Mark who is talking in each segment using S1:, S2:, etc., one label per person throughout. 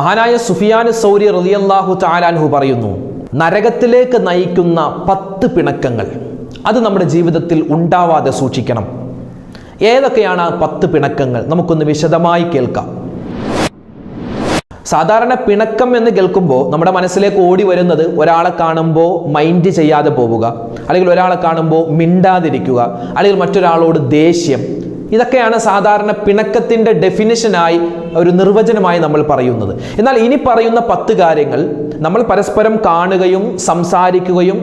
S1: മഹാനായ സുഫിയാൻ സൗരി റലിയല്ലാഹു താലാൻഹു പറയുന്നു നരകത്തിലേക്ക് നയിക്കുന്ന പത്ത് പിണക്കങ്ങൾ അത് നമ്മുടെ ജീവിതത്തിൽ ഉണ്ടാവാതെ സൂക്ഷിക്കണം. ഏതൊക്കെയാണ് ആ പത്ത് പിണക്കങ്ങൾ? നമുക്കൊന്ന് വിശദമായി കേൾക്കാം. സാധാരണ പിണക്കം എന്ന് കേൾക്കുമ്പോൾ നമ്മുടെ മനസ്സിലേക്ക് ഓടി വരുന്നത് ഒരാളെ കാണുമ്പോൾ മൈൻഡ് ചെയ്യാതെ പോവുക അല്ലെങ്കിൽ ഒരാളെ കാണുമ്പോൾ മിണ്ടാതിരിക്കുക അല്ലെങ്കിൽ മറ്റൊരാളോട് ദേഷ്യം ഇതൊക്കെയാണ് സാധാരണ പിണക്കത്തിന്റെ ഡെഫിനിഷനായി ഒരു നിർവചനമായി നമ്മൾ പറയുന്നത്. എന്നാൽ ഇനി പറയുന്ന പത്ത് കാര്യങ്ങൾ നമ്മൾ പരസ്പരം കാണുകയും സംസാരിക്കുകയും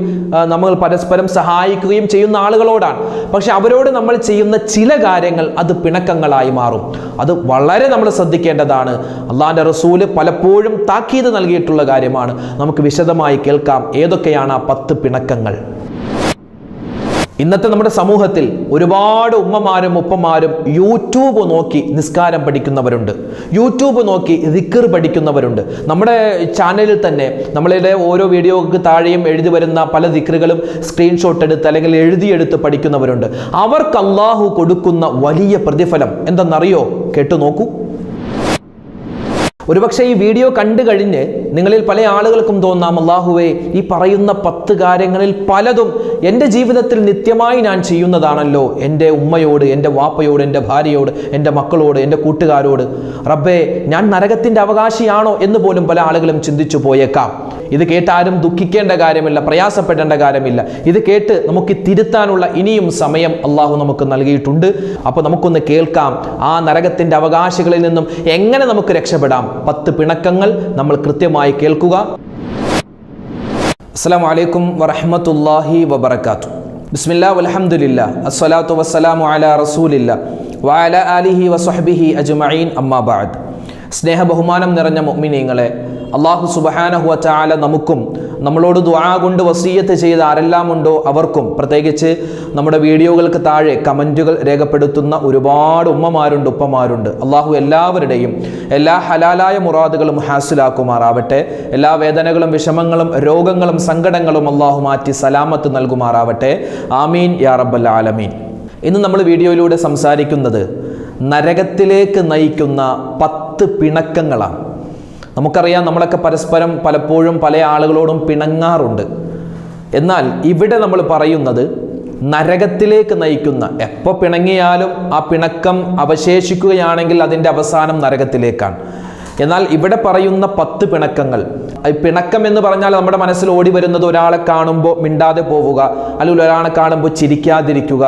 S1: നമ്മൾ പരസ്പരം സഹായിക്കുകയും ചെയ്യുന്ന ആളുകളോടാണ്. പക്ഷെ അവരോട് നമ്മൾ ചെയ്യുന്ന ചില കാര്യങ്ങൾ അത് പിണക്കങ്ങളായി മാറും. അത് വളരെ നമ്മൾ ശ്രദ്ധിക്കേണ്ടതാണ്. അള്ളാഹിന്റെ റസൂൽ പലപ്പോഴും താക്കീത് നൽകിയിട്ടുള്ള കാര്യമാണ്. നമുക്ക് വിശദമായി കേൾക്കാം ഏതൊക്കെയാണ് ആ പത്ത് പിണക്കങ്ങൾ. ഇന്നത്തെ നമ്മുടെ സമൂഹത്തിൽ ഒരുപാട് ഉമ്മമാരും ഉപ്പമാരും യൂട്യൂബ് നോക്കി നിസ്കാരം പഠിക്കുന്നവരുണ്ട്. യൂട്യൂബ് നോക്കി ദിക്കർ പഠിക്കുന്നവരുണ്ട്. നമ്മുടെ ചാനലിൽ തന്നെ നമ്മളുടെ ഓരോ വീഡിയോക്ക് താഴെയും എഴുതി വരുന്ന പല ദിക്കറുകളും സ്ക്രീൻഷോട്ട് എടുത്ത് അല്ലെങ്കിൽ എഴുതിയെടുത്ത് പഠിക്കുന്നവരുണ്ട്. അവർക്ക് അള്ളാഹു കൊടുക്കുന്ന വലിയ പ്രതിഫലം എന്തെന്നറിയോ? കേട്ടു നോക്കൂ. ഒരുപക്ഷെ ഈ വീഡിയോ കണ്ടു കഴിഞ്ഞ് നിങ്ങളിൽ പല ആളുകൾക്കും തോന്നാം അള്ളാഹുവേ ഈ പറയുന്ന പത്ത് കാര്യങ്ങളിൽ പലതും എന്റെ ജീവിതത്തിൽ നിത്യമായി ഞാൻ ചെയ്യുന്നതാണല്ലോ. എന്റെ ഉമ്മയോട് എന്റെ വാപ്പയോട് എന്റെ ഭാര്യയോട് എന്റെ മക്കളോട് എന്റെ കൂട്ടുകാരോട്. റബ്ബേ ഞാൻ നരകത്തിന്റെ അവകാശിയാണോ എന്ന് പോലും പല ആളുകളും ചിന്തിച്ചു പോയേക്കാം. ഇത് കേട്ട് ആരും ദുഃഖിക്കേണ്ട കാര്യമില്ല പ്രയാസപ്പെടേണ്ട കാര്യമില്ല. ഇത് കേട്ട് നമുക്ക് തിരുത്താനുള്ള ഇനിയും സമയം അള്ളാഹു നമുക്ക് നൽകിയിട്ടുണ്ട്. അപ്പോൾ നമുക്കൊന്ന് കേൾക്കാം ആ നരകത്തിന്റെ അവകാശികളിൽ നിന്നും എങ്ങനെ നമുക്ക് രക്ഷപ്പെടാം? പത്ത് പിണക്കങ്ങൾ നമ്മൾ കൃത്യമായി കേൾക്കുക. അസ്സാം വലൈക്കും വറഹമത്തല്ലാഹി വബർക്കാത്തു ബിസ്മില്ലാ വലഹമുല്ല അസ്സലാത്തു വസ്സലാമു അല റസൂലില്ല വാല അലിഹി വസ്ഹബിഹി അജ്മഈൻ അമ്മാബാദ് സ്നേഹ ബഹുമാനം നിറഞ്ഞ മുഅ്മിനീങ്ങളെ അള്ളാഹു സുബഹാനഹുവ ചാല നമുക്കും നമ്മളോട് ദ്വാ കൊണ്ട് വസീയത്ത് ചെയ്ത ആരെല്ലാം ഉണ്ടോ അവർക്കും പ്രത്യേകിച്ച് നമ്മുടെ വീഡിയോകൾക്ക് താഴെ കമന്റുകൾ രേഖപ്പെടുത്തുന്ന ഒരുപാട് ഉമ്മമാരുണ്ട് ഉപ്പമാരുണ്ട്. അള്ളാഹു എല്ലാവരുടെയും എല്ലാ ഹലാലായ മുറാദുകളും ഹാസിലാക്കുമാറാവട്ടെ. എല്ലാ വേദനകളും വിഷമങ്ങളും രോഗങ്ങളും സങ്കടങ്ങളും അള്ളാഹു മാറ്റി സലാമത്ത് നൽകുമാറാവട്ടെ. ആമീൻ യാ റബ്ബൽ ആലമീൻ. ഇന്ന് നമ്മൾ വീഡിയോയിലൂടെ സംസാരിക്കുന്നത് നരകത്തിലേക്ക് നയിക്കുന്ന പത്ത് പിണക്കങ്ങളാണ്. നമുക്കറിയാം നമ്മളൊക്കെ പരസ്പരം പലപ്പോഴും പല ആളുകളോടും പിണങ്ങാറുണ്ട്. എന്നാൽ ഇവിടെ നമ്മൾ പറയുന്നത് നരകത്തിലേക്ക് നയിക്കുന്ന എപ്പോൾ പിണങ്ങിയാലും ആ പിണക്കം അവശേഷിക്കുകയാണെങ്കിൽ അതിന്റെ അവസാനം നരകത്തിലേക്കാണ്. എന്നാൽ ഇവിടെ പറയുന്ന പത്ത് പിണക്കങ്ങൾ പിണക്കം എന്ന് പറഞ്ഞാൽ നമ്മുടെ മനസ്സിൽ ഓടി വരുന്നത് ഒരാളെ കാണുമ്പോൾ മിണ്ടാതെ പോവുക അല്ലെങ്കിൽ ഒരാളെ കാണുമ്പോൾ ചിരിക്കാതിരിക്കുക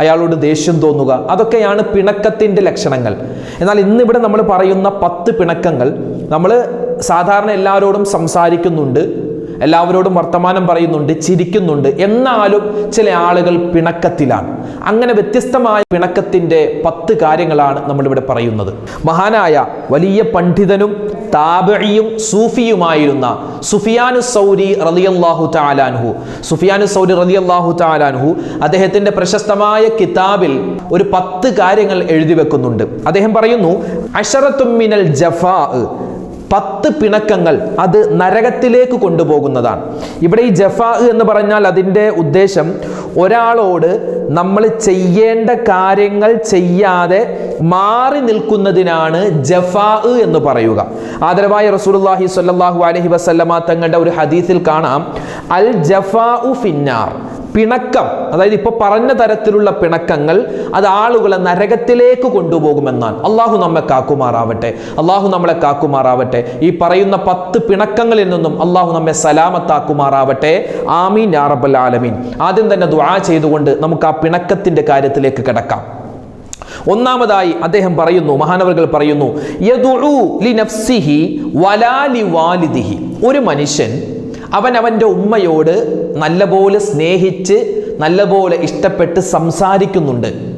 S1: അയാളോട് ദേഷ്യം തോന്നുക. അതൊക്കെയാണ് പിണക്കത്തിന്റെ ലക്ഷണങ്ങൾ. എന്നാൽ ഇന്നിവിടെ നമ്മൾ പറയുന്ന പത്ത് പിണക്കങ്ങൾ നമ്മൾ സാധാരണ എല്ലാവരോടും സംസാരിക്കുന്നുണ്ട് എല്ലാവരോടും വർത്തമാനം പറയുന്നുണ്ട് ചിരിക്കുന്നുണ്ട്. എന്നാലും ചില ആളുകൾ പിണക്കത്തിലാണ്. അങ്ങനെ വ്യത്യസ്തമായ പിണക്കത്തിന്റെ പത്ത് കാര്യങ്ങളാണ് നമ്മളിവിടെ പറയുന്നത്. മഹാനായ വലിയ പണ്ഡിതനും താബിയും സൂഫിയുമായിരുന്ന സുഫിയാനു സൗരി റളിയല്ലാഹു താലാൻഹു സുഫിയാനു സൗരി റളിയല്ലാഹു താലാൻഹു അദ്ദേഹത്തിന്റെ പ്രശസ്തമായ കിതാബിൽ ഒരു പത്ത് കാര്യങ്ങൾ എഴുതി വെക്കുന്നുണ്ട്. അദ്ദേഹം പറയുന്നു അഷറത്തുമിനൽ ജഫാ പത്ത് പിണക്കങ്ങൾ അത് നരകത്തിലേക്ക് കൊണ്ടുപോകുന്നതാണ്. ഇവിടെ ഈ ജഫാ എന്ന് പറഞ്ഞാൽ അതിന്റെ ഉദ്ദേശം ഒരാളോട് നമ്മൾ ചെയ്യേണ്ട കാര്യങ്ങൾ ചെയ്യാതെ മാറി നിൽക്കുന്നതിനാണ് ജഫാ എന്ന് പറയുക. ആദരവായ റസൂലുള്ളാഹി സ്വല്ലല്ലാഹു അലൈഹി വസല്ലമ തങ്ങളുടെ ഒരു ഹദീസിൽ കാണാം. അൽ ജഫാ ഫിന്നാർ. പിണക്കം അതായത് ഇപ്പോൾ പറഞ്ഞ തരത്തിലുള്ള പിണക്കങ്ങൾ അത് ആളുകളെ നരകത്തിലേക്ക് കൊണ്ടുപോകുമെന്നാണ്. അള്ളാഹു നമ്മെ കാക്കുമാറാവട്ടെ. അള്ളാഹു നമ്മളെ കാക്കുമാറാവട്ടെ. ഈ പറയുന്ന പത്ത് പിണക്കങ്ങളിൽ നിന്നും അള്ളാഹു നമ്മെ സലാമത്താക്കുമാറാവട്ടെ. ആമീൻ യാ റബ്ബൽ ആലമീൻ. ആദ്യം തന്നെ ദുആ ചെയ്തുകൊണ്ട് നമുക്ക് ആ പിണക്കത്തിന്റെ കാര്യത്തിലേക്ക് കിടക്കാം. ഒന്നാമതായി അദ്ദേഹം പറയുന്നു മഹാനവറുകൾ പറയുന്നു ഒരു മനുഷ്യൻ അവൻ അവന്റെ ഉമ്മയോട് നല്ലപോലെ സ്നേഹിച്ച് നല്ലപോലെ ഇഷ്ടപ്പെട്ട് സംസാരിക്കുന്നുണ്ട്.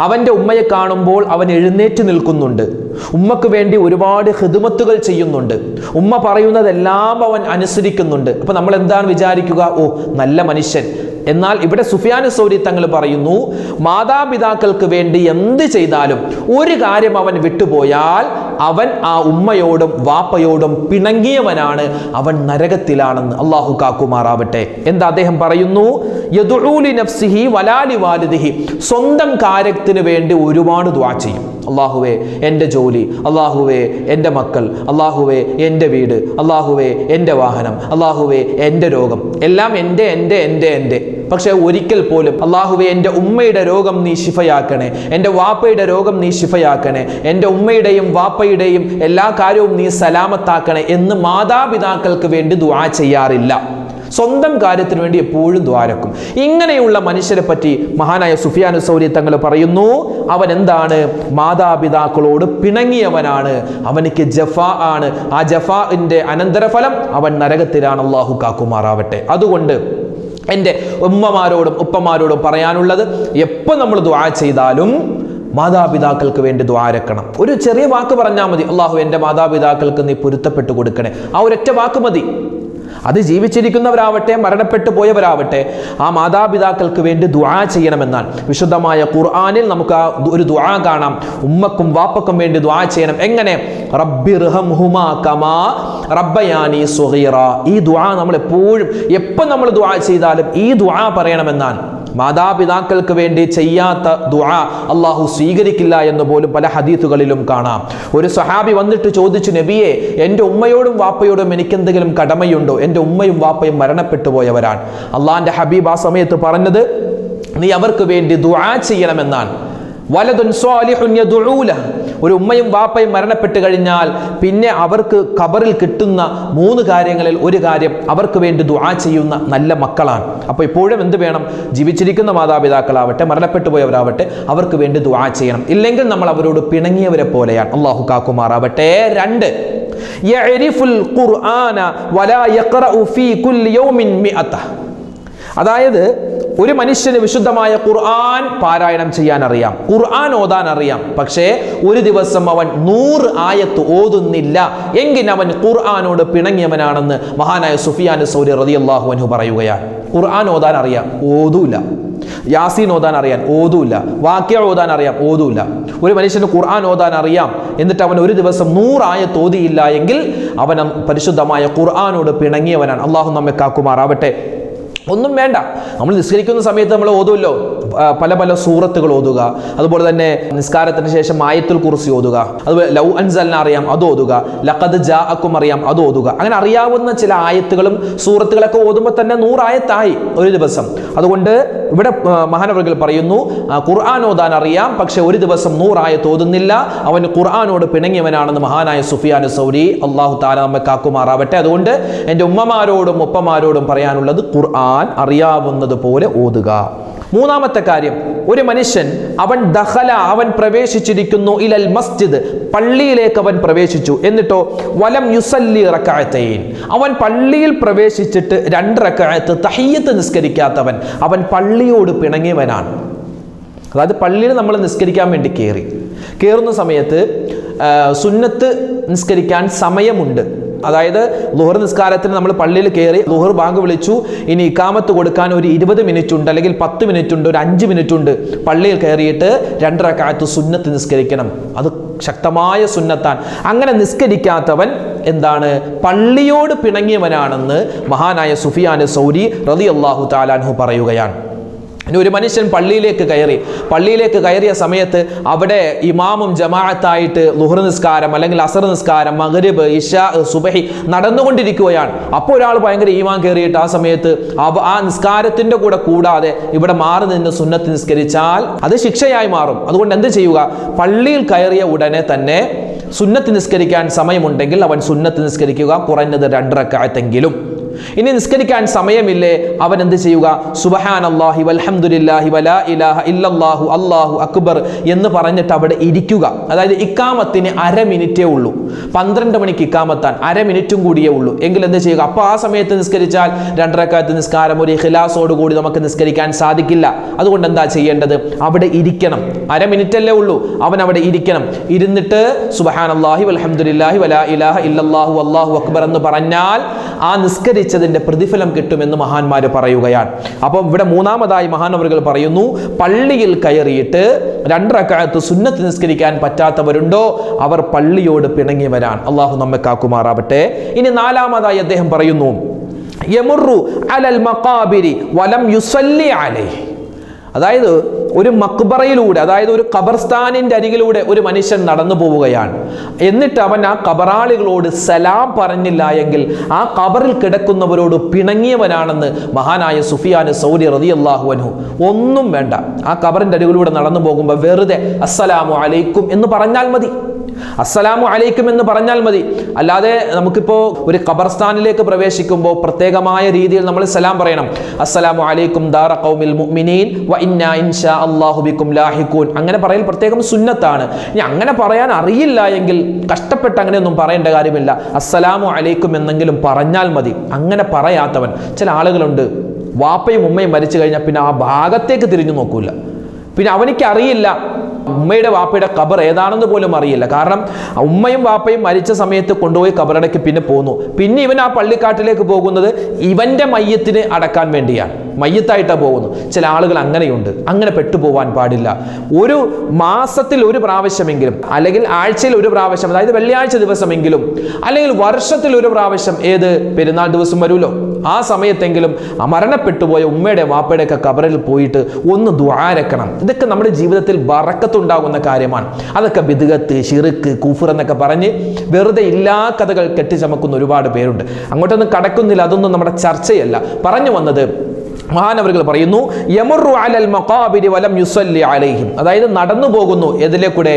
S1: അവന്റെ ഉമ്മയെ കാണുമ്പോൾ അവൻ എഴുന്നേറ്റ് നിൽക്കുന്നുണ്ട്. ഉമ്മക്ക് വേണ്ടി ഒരുപാട് ഹിദുമത്തുകൾ ചെയ്യുന്നുണ്ട്. ഉമ്മ പറയുന്നതെല്ലാം അവൻ അനുസരിക്കുന്നുണ്ട്. അപ്പൊ നമ്മൾ എന്താണ് വിചാരിക്കുക? ഓ നല്ല മനുഷ്യൻ. എന്നാൽ ഇവിടെ സുഫിയാൻ സൗരി തങ്ങൾ പറയുന്നു മാതാപിതാക്കൾക്ക് വേണ്ടി എന്ത് ചെയ്താലും ഒരു കാര്യം അവൻ വിട്ടുപോയാൽ അവൻ ആ ഉമ്മയോടും വാപ്പയോടും പിണങ്ങിയവനാണ്. അവൻ നരകത്തിലാണെന്ന് അള്ളാഹു കാക്കുമാറാവട്ടെ. എന്താ അദ്ദേഹം പറയുന്നു? യദുഊലി നഫ്സിഹി വലാലി വാലിദിഹി സ്വന്തം കാര്യത്തിന് വേണ്ടി ഒരുപാട് ദ്വാ ചെയ്യും. അള്ളാഹുവേ എന്റെ ജോലി അള്ളാഹുവേ എന്റെ മക്കൾ അള്ളാഹുവേ എന്റെ വീട് അള്ളാഹുവേ എന്റെ വാഹനം അള്ളാഹുവേ എന്റെ രോഗം. എല്ലാം എന്റെ എന്റെ എന്റെ എന്റെ. പക്ഷെ ഒരിക്കൽ പോലും അള്ളാഹുവെ എന്റെ ഉമ്മയുടെ രോഗം നീ ശിഫയാക്കണേ. എന്റെ വാപ്പയുടെ രോഗം നീ ശിഫയാക്കണേ. എന്റെ ഉമ്മയുടെയും വാപ്പയുടെയും എല്ലാ കാര്യവും നീ സലാമത്താക്കണേ എന്ന് മാതാപിതാക്കൾക്ക് വേണ്ടി ദുആ ചെയ്യാറില്ല. സ്വന്തം കാര്യത്തിന് വേണ്ടി എപ്പോഴും ദ്വാരക്കും. ഇങ്ങനെയുള്ള മനുഷ്യരെ പറ്റി മഹാനായ സുഫിയാനു സൗരി തങ്ങൾ പറയുന്നു അവൻ എന്താണ്? മാതാപിതാക്കളോട് പിണങ്ങിയവനാണ്. അവനിക്ക് ജഫാ ആണ്. ആ ജഫാഇന്റെ അനന്തരഫലം അവൻ നരകത്തിലാണ്. അള്ളാഹു കാക്കുമാറാവട്ടെ. അതുകൊണ്ട് എന്റെ ഉമ്മമാരോടും ഉപ്പമാരോടും പറയാനുള്ളത് എപ്പോൾ നമ്മൾ ദ്വാ ചെയ്താലും മാതാപിതാക്കൾക്ക് വേണ്ടി ദ്വാരക്കണം. ഒരു ചെറിയ വാക്ക് പറഞ്ഞാൽ മതി അള്ളാഹു എന്റെ മാതാപിതാക്കൾക്ക് നീ പൊരുത്തപ്പെട്ടു കൊടുക്കണേ. ആ ഒരൊറ്റ വാക്ക് മതി. അത് ജീവിച്ചിരിക്കുന്നവരാവട്ടെ മരണപ്പെട്ടു പോയവരാവട്ടെ ആ മാതാപിതാക്കൾക്ക് വേണ്ടി ദുആ ചെയ്യണമെന്നാണ് വിശുദ്ധമായ ഖുർആനിൽ നമുക്ക് ആ ഒരു ദുആ കാണാം. ഉമ്മക്കും വാപ്പക്കും വേണ്ടി ദുആ ചെയ്യണം. എങ്ങനെ? റബ്ബി കമാ റബ്ബയാനി സുഗീറ. ഈ ദുആ നമ്മൾ എപ്പോഴും എപ്പോൾ നമ്മൾ ദുആ ചെയ്താലും ഈ ദുആ പറയണമെന്നാണ് മാതാപിതാക്കൾക്ക് വേണ്ടി ചെയ്യാത്ത ദുആ അള്ളാഹു സ്വീകരിക്കില്ല എന്ന് പോലും പല ഹദീസുകളിലും കാണാം. ഒരു സഹാബി വന്നിട്ട് ചോദിച്ചു നബിയെ എന്റെ ഉമ്മയോടും വാപ്പയോടും എനിക്ക് എന്തെങ്കിലും കടമയുണ്ടോ? എന്റെ ഉമ്മയും വാപ്പയും മരണപ്പെട്ടു പോയവരാണ്. അള്ളാഹിന്റെ ഹബീബ് ആ സമയത്ത് പറഞ്ഞത് നീ അവർക്ക് വേണ്ടി ദുആ ചെയ്യണമെന്നാണ്. വലതുൻ സ്വാലിഹുൻ യദുഊല ഒരു ഉമ്മയും വാപ്പയും മരണപ്പെട്ട് കഴിഞ്ഞാൽ പിന്നെ അവർക്ക് ഖബറിൽ കിട്ടുന്ന മൂന്ന് കാര്യങ്ങളിൽ ഒരു കാര്യം അവർക്ക് വേണ്ടി ദുആ ചെയ്യുന്ന നല്ല മക്കളാണ്. അപ്പോൾ ഇപ്പോഴും എന്ത് വേണം? ജീവിച്ചിരിക്കുന്ന മാതാപിതാക്കളാവട്ടെ മരണപ്പെട്ടു പോയവരാവട്ടെ അവർക്ക് വേണ്ടി ദുആ ചെയ്യണം. ഇല്ലെങ്കിൽ നമ്മൾ അവരോട് പിണങ്ങിയവരെ പോലെയാണ്. അള്ളാഹു കാക്കുമാറാവട്ടെ. രണ്ട് അതായത് ഒരു മനുഷ്യന് വിശുദ്ധമായ ഖുർആൻ പാരായണം ചെയ്യാൻ അറിയാം ഖുർആൻ ഓതാൻ അറിയാം പക്ഷേ ഒരു ദിവസം അവൻ നൂറ് ആയത്ത് ഓതുന്നില്ല. എങ്കിൽ അവൻ ഖുർആനോട് പിണങ്ങിയവനാണെന്ന് മഹാനായ സുഫിയാൻ സൗരി റളിയല്ലാഹു അൻഹു പറയുകയാണ്. ഖുർആൻ ഓതാൻ അറിയാം ഓതൂല. യാസീൻ ഓതാൻ അറിയാൻ ഓതൂല. വാക്യ ഓതാൻ അറിയാം ഓതൂല. ഒരു മനുഷ്യന് ഖുർആൻ ഓതാൻ അറിയാം എന്നിട്ട് അവൻ ഒരു ദിവസം നൂറായ തോതിയില്ല എങ്കിൽ അവൻ പരിശുദ്ധമായ ഖുർആാനോട് പിണങ്ങിയവനാണ്. അള്ളാഹു നമ്മെ കാക്കുമാറാവട്ടെ. ഒന്നും വേണ്ട. നമ്മൾ നിസ്കരിക്കുന്ന സമയത്ത് നമ്മൾ ഓതുമല്ലോ പല പല സൂറത്തുകൾ ഓതുക. അതുപോലെ തന്നെ നിസ്കാരത്തിന് ശേഷം ആയത്തുൽ കുറിസി ഓതുക. അതുപോലെ ലൗ അൻസലിനെ അറിയാം അത് ഓതുക. ലഖദ് ജാ അക്കും അറിയാം അത് ഓതുക. അങ്ങനെ അറിയാവുന്ന ചില ആയത്തുകളും സൂറത്തുകളൊക്കെ ഓതുമ്പോൾ തന്നെ നൂറായത്തായി ഒരു ദിവസം. അതുകൊണ്ട് ഇവിടെ ആ, പറയുന്നു ഖുർആൻ ഓതാൻ അറിയാം പക്ഷെ ഒരു ദിവസം നൂറായത്ത് ഓതുന്നില്ല. അവൻ ഖുർആാനോട് പിണങ്ങിയവനാണെന്ന് മഹാനായ സുഫിയാൻ സൗരി അള്ളാഹു താല നമ്മെ കാക്കുമാറാവട്ടെ അതുകൊണ്ട് എന്റെ ഉമ്മമാരോടും ഉപ്പമാരോടും പറയാനുള്ളത് ഖുർആൻ അറിയാവുന്നത് പോലെ ഓതുക. മൂന്നാമത്തെ കാര്യം ഒരു മനുഷ്യൻ അവൻ ദഹല അവൻ പ്രവേശിച്ചിരിക്കുന്നു ഇലൽ മസ്ജിദ് പള്ളിയിലേക്ക് അവൻ പ്രവേശിച്ചു. എന്നിട്ടോ വലം യുസല്ലി റക്കായത്തേൻ അവൻ പള്ളിയിൽ പ്രവേശിച്ചിട്ട് രണ്ട് റക്കായത്ത് തഹയ്യത്ത് നിസ്കരിക്കാത്തവൻ അവൻ പള്ളിയോട് പിണങ്ങിയവനാണ്. അതായത് പള്ളിയിൽ നമ്മൾ നിസ്കരിക്കാൻ വേണ്ടി കയറി കയറുന്ന സമയത്ത് സുന്നത്ത് നിസ്കരിക്കാൻ സമയമുണ്ട്. അതായത് ലുഹർ നിസ്കാരത്തിന് നമ്മൾ പള്ളിയിൽ കയറി ലുഹർ ബാങ്ക് വിളിച്ചു. ഇനി ഇക്കാമത്ത് കൊടുക്കാൻ ഒരു ഇരുപത് മിനിറ്റ് ഉണ്ട് അല്ലെങ്കിൽ പത്ത് മിനിറ്റ് ഉണ്ട് ഒരു അഞ്ച് മിനിറ്റ് ഉണ്ട്. പള്ളിയിൽ കയറിയിട്ട് രണ്ടര കാലത്ത് സുന്നത്ത് നിസ്കരിക്കണം. അത് ശക്തമായ സുന്നത്താൻ അങ്ങനെ നിസ്കരിക്കാത്തവൻ എന്താണ്? പള്ളിയോട് പിണങ്ങിയവനാണെന്ന് മഹാനായ സുഫിയാൻ സൗരി റതി അള്ളാഹു താലാൻഹു പറയുകയാണ്. ഒരു മനുഷ്യൻ പള്ളിയിലേക്ക് കയറി പള്ളിയിലേക്ക് കയറിയ സമയത്ത് അവിടെ ഇമാമും ജമാഅത്തായിട്ട് ലുഹർ നിസ്കാരം അല്ലെങ്കിൽ അസർ നിസ്കാരം മഗ്രിബ് ഇഷ സുബഹി നടന്നുകൊണ്ടിരിക്കുകയാണ്. അപ്പോൾ ഒരാൾ ഭയങ്കര ഈമാൻ കയറിയിട്ട് ആ സമയത്ത് ആ നിസ്കാരത്തിന്റെ കൂടെ കൂടാതെ ഇവിടെ മാറി നിന്ന് സുന്നത്ത് നിസ്കരിച്ചാൽ അത് ശിക്ഷയായി മാറും. അതുകൊണ്ട് എന്ത് ചെയ്യുക? പള്ളിയിൽ കയറിയ ഉടനെ തന്നെ സുന്നത്ത് നിസ്കരിക്കാൻ സമയമുണ്ടെങ്കിൽ അവൻ സുന്നത്ത് നിസ്കരിക്കുക കുറഞ്ഞത് രണ്ടരക്കാലത്തെങ്കിലും ഇനി നിസ്കരിക്കാൻ സമയമില്ലേ? അവൻ എന്ത് ചെയ്യുക? സുബഹാൻ അള്ളാഹി വൽഹംദുലില്ലാഹി വലാ ഇലാഹ ഇല്ലാഹു അള്ളാഹു അക്ബർ എന്ന് പറഞ്ഞിട്ട് അവിടെ ഇരിക്കുക. അതായത് ഇക്കാമത്തിന് അര മിനിറ്റേ ഉള്ളൂ. പന്ത്രണ്ട് മണിക്ക് ഇക്കാമത്താൻ അര മിനിറ്റും കൂടിയേ ഉള്ളൂ. എങ്കിൽ എന്ത് ചെയ്യുക? അപ്പോൾ ആ സമയത്ത് നിസ്കരിച്ചാൽ രണ്ടരക്കാലത്ത് നിസ്കാരം ഒരു കൂടി നമുക്ക് നിസ്കരിക്കാൻ സാധിക്കില്ല. അതുകൊണ്ട് എന്താ ചെയ്യേണ്ടത്? അവിടെ ഇരിക്കണം. അര മിനിറ്റ് അല്ലേ ഉള്ളൂ. അവൻ അവിടെ ഇരിക്കണം. ഇരുന്നിട്ട് സുബഹാൻ അള്ളാഹി വലഹമുല്ലാഹി വലാ ഇലാഹ ഇല്ലാഹു അല്ലാഹു അക്ബർ എന്ന് പറഞ്ഞാൽ ആ നിസ്കരിച്ചതിന്റെ പ്രതിഫലം കിട്ടുമെന്ന് മഹാന്മാർ പറയുകയാണ്. അപ്പം ഇവിടെ മൂന്നാമതായി മഹാനവറുകൾ പറയുന്നു പള്ളിയിൽ കയറിയിട്ട് രണ്ടരക്കാലത്ത് സുന്നത്ത് നിസ്കരിക്കാൻ പറ്റാത്തവരുണ്ടോ? അവർ പള്ളിയോട് പിണങ്ങിയവരാണ്. അള്ളാഹു നമ്മെ കാക്കുമാറാവട്ടെ. ഇനി നാലാമതായി അദ്ദേഹം പറയുന്നു അതായത് ഒരു മക്ബറയിലൂടെ അതായത് ഒരു ഖബർസ്ഥാനിന്റെ അരികിലൂടെ ഒരു മനുഷ്യൻ നടന്നു പോവുകയാണ്. എന്നിട്ട് അവൻ ആ കബറാളികളോട് സലാം പറഞ്ഞില്ല എങ്കിൽ ആ കബറിൽ കിടക്കുന്നവരോട് പിണങ്ങിയവനാണെന്ന് മഹാനായ സുഫിയാൻ സൗരി റതി അള്ളാഹു ഒന്നും വേണ്ട. ആ ഖബറിന്റെ അരികിലൂടെ നടന്നു പോകുമ്പോൾ വെറുതെ അസ്സലാമു അലൈക്കും എന്ന് പറഞ്ഞാൽ മതി. അസ്സലാമു അലൈക്കും എന്ന് പറഞ്ഞാൽ മതി. അല്ലാതെ നമുക്കിപ്പോൾ ഒരു ഖബർസ്ഥാനിലേക്ക് പ്രവേശിക്കുമ്പോൾ പ്രത്യേകമായ രീതിയിൽ നമ്മൾ സലാം പറയണം. അസ്സലാമു അലൈക്കും ദാറ ഖൗമിൽ മുഅ്മിനീൻ വ ഇന്നാ ഇൻഷാ അല്ലാഹു ബിക്കും ലാഹിഖൂൻ. അങ്ങനെ പറയൽ പ്രത്യേകം സുന്നത്താണ്. ഇനി അങ്ങനെ പറയാൻ അറിയില്ല എങ്കിൽ കഷ്ടപ്പെട്ട് അങ്ങനെയൊന്നും പറയേണ്ട കാര്യമില്ല. അസ്സലാമു അലൈക്കും എന്നെങ്കിലും പറഞ്ഞാൽ മതി. അങ്ങനെ പറയാത്തവൻ. ചില ആളുകളുണ്ട് വാപ്പയും ഉമ്മയും മരിച്ചു കഴിഞ്ഞാൽ പിന്നെ ആ ഭാഗത്തേക്ക് തിരിഞ്ഞു നോക്കൂല. പിന്നെ അവനിക്ക് അറിയില്ല. ഉമ്മയുടെ വാപ്പയുടെ ഖബർ ഏതാണെന്ന് പോലും അറിയില്ല. കാരണം ഉമ്മയും വാപ്പയും മരിച്ച സമയത്ത് കൊണ്ടുപോയി ഖബറടക്കി പിന്നെ പോന്നു. പിന്നെ ഇവൻ ആ പള്ളിക്കാട്ടിലേക്ക് പോകുന്നത് ഇവന്റെ മയ്യത്തിന് അടക്കാൻ വേണ്ടിയാണ്. മയ്യത്തായിട്ടാണ് പോകുന്നു ചില ആളുകൾ അങ്ങനെയുണ്ട്. അങ്ങനെ പെട്ടുപോവാൻ പാടില്ല. ഒരു മാസത്തിൽ ഒരു പ്രാവശ്യമെങ്കിലും അല്ലെങ്കിൽ ആഴ്ചയിൽ ഒരു പ്രാവശ്യം അതായത് വെള്ളിയാഴ്ച ദിവസമെങ്കിലും അല്ലെങ്കിൽ വർഷത്തിൽ ഒരു പ്രാവശ്യം ഏത് പെരുന്നാൾ ദിവസം വരുമല്ലോ. ആ സമയത്തെങ്കിലും മരണപ്പെട്ടുപോയ ഉമ്മയുടെ വാപ്പയുടെ ഒക്കെ കബറിൽ പോയിട്ട് ഒന്ന് ദ്വാരക്കണം ഇതൊക്കെ നമ്മുടെ ജീവിതത്തിൽ ബറക്കത്തുണ്ടാകുന്ന കാര്യമാണ്. അതൊക്കെ ബിദുഗത്ത് ഷിറുക്ക് കുഫർ എന്നൊക്കെ പറഞ്ഞ് വെറുതെ ഇല്ലാ കഥകൾ കെട്ടിച്ചമക്കുന്ന ഒരുപാട് പേരുണ്ട്. അങ്ങോട്ടൊന്നും കടക്കുന്നില്ല അതൊന്നും നമ്മുടെ ചർച്ചയല്ല. പറഞ്ഞു വന്നത് മഹാനവറുകൾ പറയുന്നു യമറു അലൽ മഖാബിരി വലം യുസല്ലി അലൈഹിം. അതായത് നടന്നു പോകുന്നു എതിലെ കൂടെ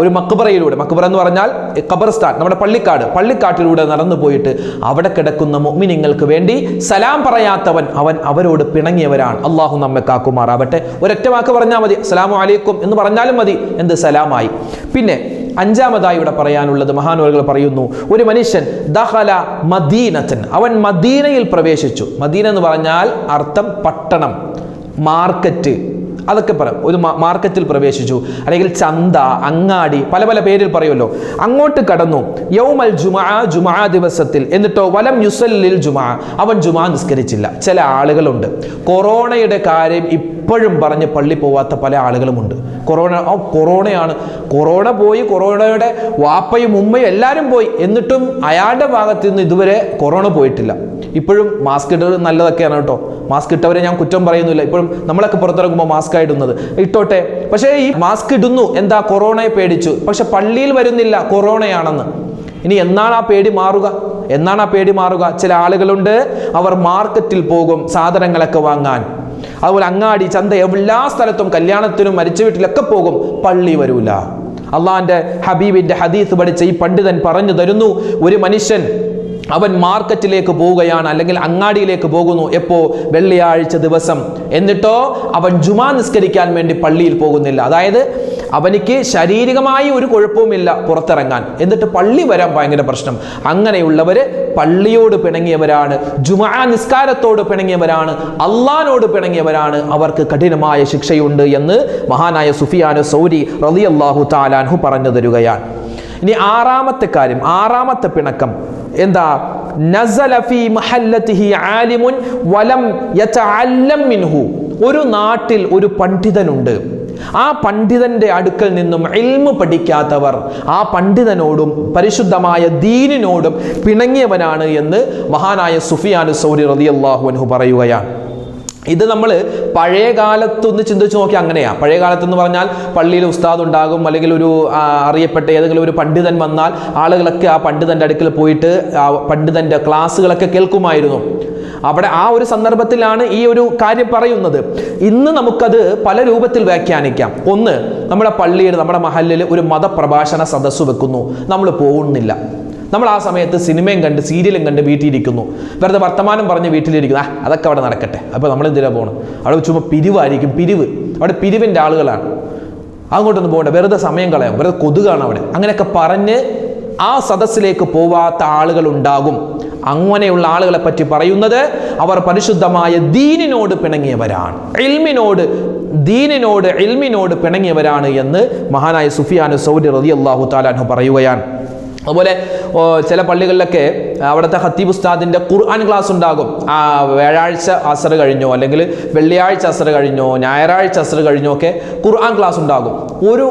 S1: ഒരു മക്ബറയിലൂടെ. മക്ബറ എന്ന് പറഞ്ഞാൽ ഖബർസ്ഥാൻ നമ്മുടെ പള്ളിക്കാട് പള്ളിക്കാട്ടിലൂടെ നടന്നു പോയിട്ട് അവിടെ കിടക്കുന്ന മുഅ്മിനീങ്ങൾക്ക് വേണ്ടി സലാം പറയാത്തവൻ അവൻ അവരോട് പിണങ്ങിയവരാണ്. അള്ളാഹു നമ്മെ കാക്കുമാറാവട്ടെ. ഒരൊറ്റ വാക്ക് പറഞ്ഞാൽ മതി അസ്സലാമു അലൈക്കും എന്ന് പറഞ്ഞാലും മതി എന്ത് സലാമായി. പിന്നെ അഞ്ചാമതായി ഇവിടെ പറയാനുള്ളത് മഹാനുവകൾ പറയുന്നു ഒരു മനുഷ്യൻ ദഹല മദീനത്തൻ. അവൻ മദീനയിൽ പ്രവേശിച്ചു. മദീന എന്ന് പറഞ്ഞാൽ അർത്ഥം പട്ടണം മാർക്കറ്റ് അതൊക്കെ പറ ഒരു മാർക്കറ്റിൽ പ്രവേശിച്ചു. അല്ലെങ്കിൽ ചന്ത അങ്ങാടി പല പല പേരിൽ പറയുമല്ലോ. അങ്ങോട്ട് കടന്നു. യൗമൽ ജുമാ ജുമാ ദിവസത്തിൽ. എന്നിട്ടോ വലം യുസല്ലിൽ ജുമാ. അവൻ ജുമാ നിസ്കരിച്ചില്ല. ചില ആളുകളുണ്ട്. കൊറോണയുടെ കാര്യം ഇപ്പോഴും പറഞ്ഞ് പള്ളി പോവാത്ത പല ആളുകളുമുണ്ട് കൊറോണ ആ കൊറോണയാണ്. കൊറോണ പോയി കൊറോണയുടെ വാപ്പയും ഉമ്മയും എല്ലാവരും പോയി. എന്നിട്ടും അയാളുടെ ഭാഗത്ത് നിന്ന് ഇതുവരെ കൊറോണ പോയിട്ടില്ല. ഇപ്പോഴും മാസ്ക് ഇട്ടത് നല്ലതൊക്കെയാണ് കേട്ടോ. മാസ്ക് ഇട്ടവരെ ഞാൻ കുറ്റം പറയുന്നില്ല. ഇപ്പോഴും നമ്മളൊക്കെ പുറത്തിറങ്ങുമ്പോൾ മാസ്ക് ഇടുന്നത്. ഇട്ടോട്ടെ. പക്ഷേ ഈ മാസ്ക് ഇടുന്നു. എന്താ കൊറോണയെ പേടിച്ചു? പക്ഷെ പള്ളിയിൽ വരുന്നില്ല കൊറോണയാണെന്ന്. ഇനി എന്നാണ് ആ പേടി മാറുക? എന്നാണ് ആ പേടി മാറുക? ചില ആളുകളുണ്ട്. അവർ മാർക്കറ്റിൽ പോകും സാധനങ്ങളൊക്കെ വാങ്ങാൻ. അതുപോലെ അങ്ങാടി ചന്ത എല്ലാ സ്ഥലത്തും കല്യാണത്തിനും മരിച്ച വീട്ടിലൊക്കെ പോകും. പള്ളി വരൂല. അള്ളാന്റെ ഹബീബിന്റെ ഹദീസ് പഠിച്ച ഈ പണ്ഡിതൻ പറഞ്ഞു തരുന്നു ഒരു മനുഷ്യൻ അവൻ മാർക്കറ്റിലേക്ക് പോവുകയാണ് അല്ലെങ്കിൽ അങ്ങാടിയിലേക്ക് പോകുന്നു എപ്പോ? വെള്ളിയാഴ്ച ദിവസം. എന്നിട്ടോ അവൻ ജുമാ നിസ്കരിക്കാൻ വേണ്ടി പള്ളിയിൽ പോകുന്നില്ല. അതായത് അവനിക്ക് ശാരീരികമായി ഒരു കുഴപ്പവുമില്ല പുറത്തിറങ്ങാൻ. എന്നിട്ട് പള്ളി വരാൻ ഭയങ്കര പ്രശ്നം. അങ്ങനെയുള്ളവർ പള്ളിയോട് പിണങ്ങിയവരാണ് ജുമാ നിസ്കാരത്തോട് പിണങ്ങിയവരാണ് അള്ളഹാനോട് പിണങ്ങിയവരാണ്. അവർക്ക് കഠിനമായ ശിക്ഷയുണ്ട് എന്ന് മഹാനായ സുഫിയാനു സൗരി റളിയല്ലാഹു താലാൻഹു പറഞ്ഞു തരുകയാണ്. ഇനി ആറാമത്തെ കാര്യം ആറാമത്തെ പിണക്കം. എന്താ? നസല ഫീ മഹല്ലത്തിഹി ആലിമുൻ വലം മിൻഹു. ഒരു നാട്ടിൽ ഒരു പണ്ഡിതനുണ്ട്. ആ പണ്ഡിതന്റെ അടുക്കൽ നിന്നും എൽമ് പഠിക്കാത്തവർ ആ പണ്ഡിതനോടും പരിശുദ്ധമായ ദീനിനോടും പിണങ്ങിയവനാണ് എന്ന് മഹാനായ സുഫിയാനു സൗരി റളിയല്ലാഹു അൻഹു പറയുകയാണ്. ഇത് നമ്മൾ പഴയ കാലത്തൊന്ന് ചിന്തിച്ച് നോക്കി അങ്ങനെയാ. പഴയ കാലത്ത് എന്ന് പറഞ്ഞാൽ പള്ളിയിൽ ഉസ്താദ് ഉണ്ടാകും അല്ലെങ്കിൽ ഒരു അറിയപ്പെട്ട ഏതെങ്കിലും ഒരു പണ്ഡിതൻ വന്നാൽ ആളുകളൊക്കെ ആ പണ്ഡിതന്റെ അടുക്കൽ പോയിട്ട് ആ പണ്ഡിതന്റെ ക്ലാസ്സുകളൊക്കെ കേൾക്കുമായിരുന്നു. അവിടെ ആ ഒരു സന്ദർഭത്തിലാണ് ഈ ഒരു കാര്യം പറയുന്നത്. ഇന്ന് നമുക്കത് പല രൂപത്തിൽ വ്യാഖ്യാനിക്കാം. ഒന്ന് നമ്മുടെ പള്ളിയിൽ നമ്മുടെ മഹലിൽ ഒരു മതപ്രഭാഷണ സദസ്സ് വെക്കുന്നു. നമ്മൾ പോകുന്നില്ല. നമ്മൾ ആ സമയത്ത് സിനിമയും കണ്ട് സീരിയലും കണ്ട് വീട്ടിലിരിക്കുന്നു. വെറുതെ വർത്തമാനം പറഞ്ഞ് വീട്ടിലിരിക്കുന്നു. ആ അതൊക്കെ അവിടെ നടക്കട്ടെ. അപ്പോൾ നമ്മൾ എന്തിനാ പോകണം അവിടെ ചുമ്മാ പിരിവായിരിക്കും. പിരിവ്. അവിടെ പിരിവിന്റെ ആളുകളാണ്. അങ്ങോട്ടൊന്നും പോകണ്ട. വെറുതെ സമയം കളയാം. വെറുതെ കൊതുകാണ് അവിടെ. അങ്ങനെയൊക്കെ പറഞ്ഞ് ആ സദസ്സിലേക്ക് പോവാത്ത ആളുകൾ ഉണ്ടാകും. അങ്ങനെയുള്ള ആളുകളെ പറ്റി പറയുന്നത് അവർ പരിശുദ്ധമായ ദീനിനോട് പിണങ്ങിയവരാണ്. എൽമിനോട് ദീനിനോട് എൽമിനോട് പിണങ്ങിയവരാണ് എന്ന് മഹാനായ സുഫിയാനു സൗദി റതി അള്ളാഹു താലാൻഹു പറയുകയാണ്. അതുപോലെ ചില പള്ളികളിലൊക്കെ അവിടുത്തെ ഹത്തീബ് ഉസ്താദിന്റെ ഖുർആൻ ക്ലാസ് ഉണ്ടാകും. ആ വ്യാഴാഴ്ച അസർ കഴിഞ്ഞോ അല്ലെങ്കിൽ വെള്ളിയാഴ്ച അസർ കഴിഞ്ഞോ ഞായറാഴ്ച അസർ കഴിഞ്ഞോ ഒക്കെ ഖുർആൻ ക്ലാസ് ഉണ്ടാകും. ഒരു